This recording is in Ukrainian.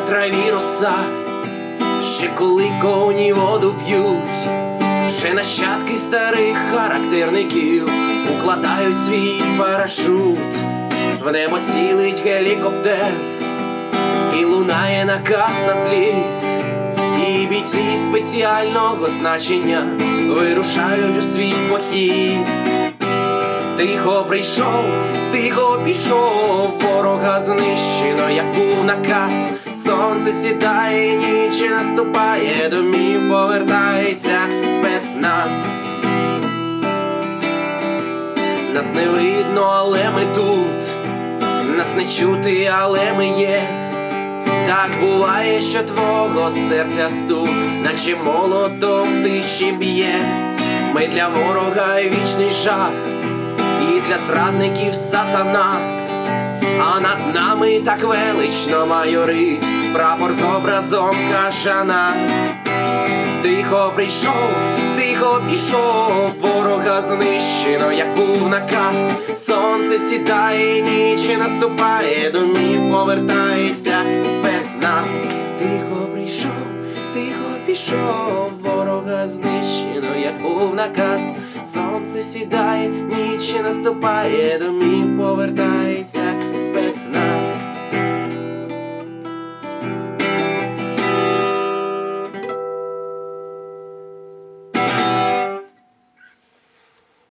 траві роса, ще коли коні воду п'ють, вже нащадки старих характерників укладають свій парашут, в небо цілить гелікоптер, і лунає наказ на зліт. І бійці спеціального значення вирушають у свій похід. Тихо прийшов, тихо пішов, ворога знищено, як був наказ. Сонце сідає, ніч наступає, домів повертається спецназ. Нас не видно, але ми тут, нас не чути, але ми є. Так буває, що твого серця стук, наче молотом в тиші б'є. Ми для ворога вічний жах, і для зрадників сатана, а над нами так велично майорить прапор з образом кажана. Тихо прийшов, тихо пішов, ворога знищено, як був наказ. Сонце сідає, ніч наступає, домів повертається спецназ. Тихо прийшов, тихо пішов, ворога знищено, як був наказ. Сонце сідає, ніч наступає, домів повертається